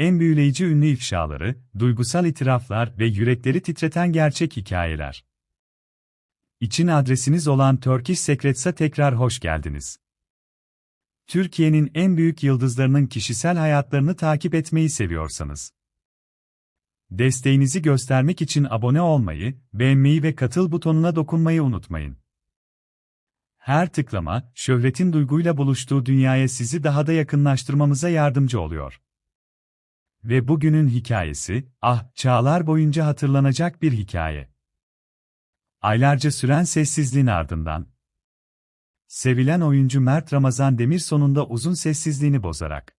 en büyüleyici ünlü ifşaları, duygusal itiraflar ve yürekleri titreten gerçek hikayeler. İçin adresiniz olan Turkish Secrets'a tekrar hoş geldiniz. Türkiye'nin en büyük yıldızlarının kişisel hayatlarını takip etmeyi seviyorsanız, desteğinizi göstermek için abone olmayı, beğenmeyi ve katıl butonuna dokunmayı unutmayın. Her tıklama, şöhretin duyguyla buluştuğu dünyaya sizi daha da yakınlaştırmamıza yardımcı oluyor. Ve bugünün hikayesi, ah, çağlar boyunca hatırlanacak bir hikaye. Aylarca süren sessizliğin ardından. Sevilen oyuncu Mert Ramazan Demir sonunda uzun sessizliğini bozarak.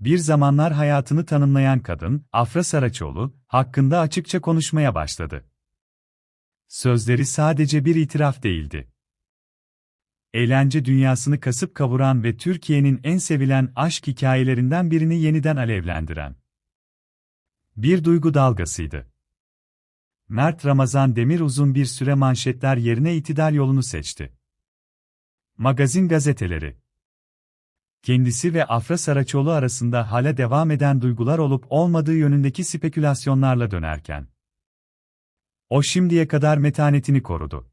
Bir zamanlar hayatını tanımlayan kadın, Afra Saraçoğlu, hakkında açıkça konuşmaya başladı. Sözleri sadece bir itiraf değildi eğlence dünyasını kasıp kavuran ve Türkiye'nin en sevilen aşk hikayelerinden birini yeniden alevlendiren bir duygu dalgasıydı. Mert Ramazan Demir uzun bir süre manşetler yerine itidal yolunu seçti. Magazin gazeteleri Kendisi ve Afra Saraçoğlu arasında hala devam eden duygular olup olmadığı yönündeki spekülasyonlarla dönerken, o şimdiye kadar metanetini korudu.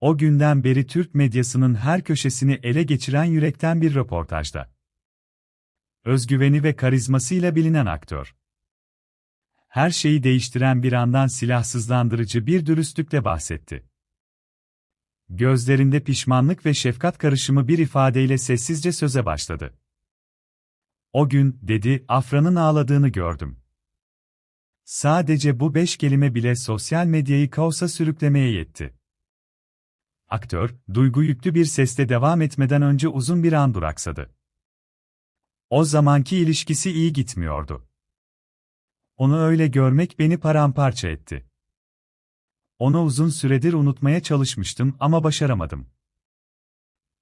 O günden beri Türk medyasının her köşesini ele geçiren yürekten bir röportajda. Özgüveni ve karizmasıyla bilinen aktör. Her şeyi değiştiren bir andan silahsızlandırıcı bir dürüstlükle bahsetti. Gözlerinde pişmanlık ve şefkat karışımı bir ifadeyle sessizce söze başladı. O gün, dedi, Afra'nın ağladığını gördüm. Sadece bu beş kelime bile sosyal medyayı kaosa sürüklemeye yetti. Aktör, duygu yüklü bir sesle devam etmeden önce uzun bir an duraksadı. O zamanki ilişkisi iyi gitmiyordu. Onu öyle görmek beni paramparça etti. Onu uzun süredir unutmaya çalışmıştım ama başaramadım.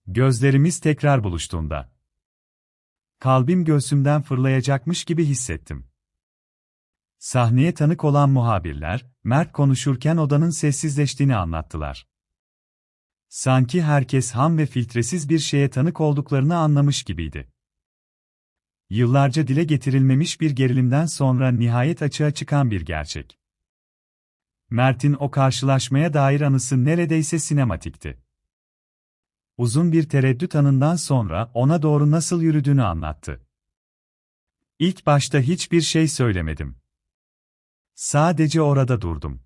Gözlerimiz tekrar buluştuğunda. Kalbim göğsümden fırlayacakmış gibi hissettim. Sahneye tanık olan muhabirler, Mert konuşurken odanın sessizleştiğini anlattılar. Sanki herkes ham ve filtresiz bir şeye tanık olduklarını anlamış gibiydi. Yıllarca dile getirilmemiş bir gerilimden sonra nihayet açığa çıkan bir gerçek. Mert'in o karşılaşmaya dair anısı neredeyse sinematikti. Uzun bir tereddüt anından sonra ona doğru nasıl yürüdüğünü anlattı. İlk başta hiçbir şey söylemedim. Sadece orada durdum.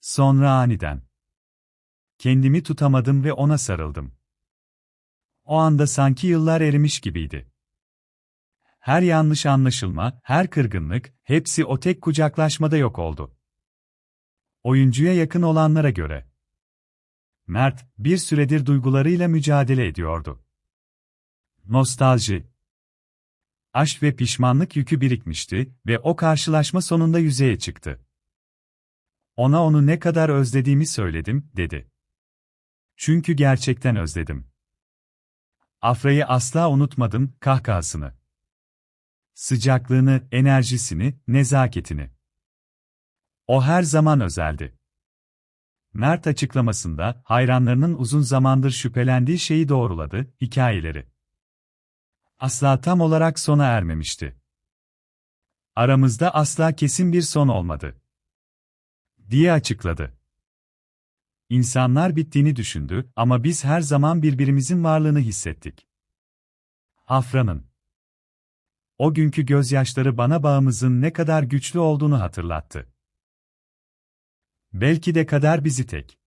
Sonra aniden Kendimi tutamadım ve ona sarıldım. O anda sanki yıllar erimiş gibiydi. Her yanlış anlaşılma, her kırgınlık, hepsi o tek kucaklaşmada yok oldu. Oyuncuya yakın olanlara göre. Mert, bir süredir duygularıyla mücadele ediyordu. Nostalji. Aşk ve pişmanlık yükü birikmişti ve o karşılaşma sonunda yüzeye çıktı. Ona onu ne kadar özlediğimi söyledim, dedi. Çünkü gerçekten özledim. Afra'yı asla unutmadım, kahkahasını. Sıcaklığını, enerjisini, nezaketini. O her zaman özeldi. Mert açıklamasında, hayranlarının uzun zamandır şüphelendiği şeyi doğruladı, hikayeleri. Asla tam olarak sona ermemişti. Aramızda asla kesin bir son olmadı. Diye açıkladı. İnsanlar bittiğini düşündü ama biz her zaman birbirimizin varlığını hissettik. Afra'nın o günkü gözyaşları bana bağımızın ne kadar güçlü olduğunu hatırlattı. Belki de kader bizi tek